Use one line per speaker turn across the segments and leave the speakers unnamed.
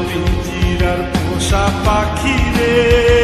পিঞ্জিরার পোষা পাখি রে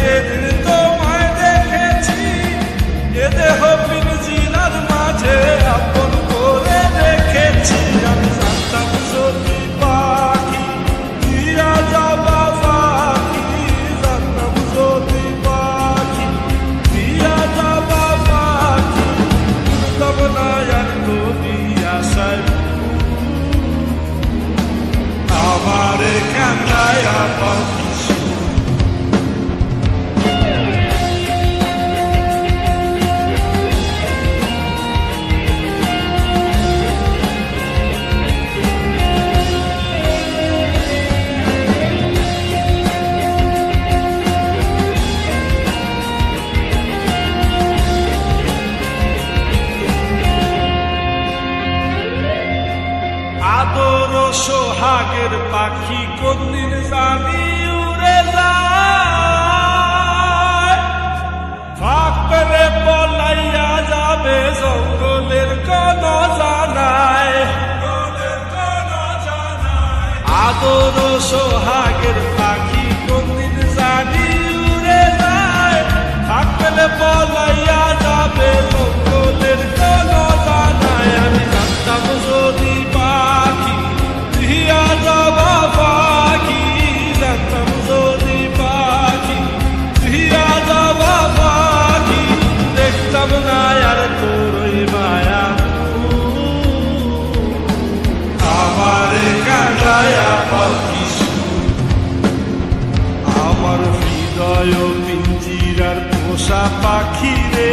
সোহাগের পাখি কোনদিন জানি উড়ে যায়। ফাঁক পেরে পলাইয়া যাবে, জঙ্গলের কোন জানায়। আদর সোহাগের হৃদয় পিঞ্জিরার পোষা পাখিরে।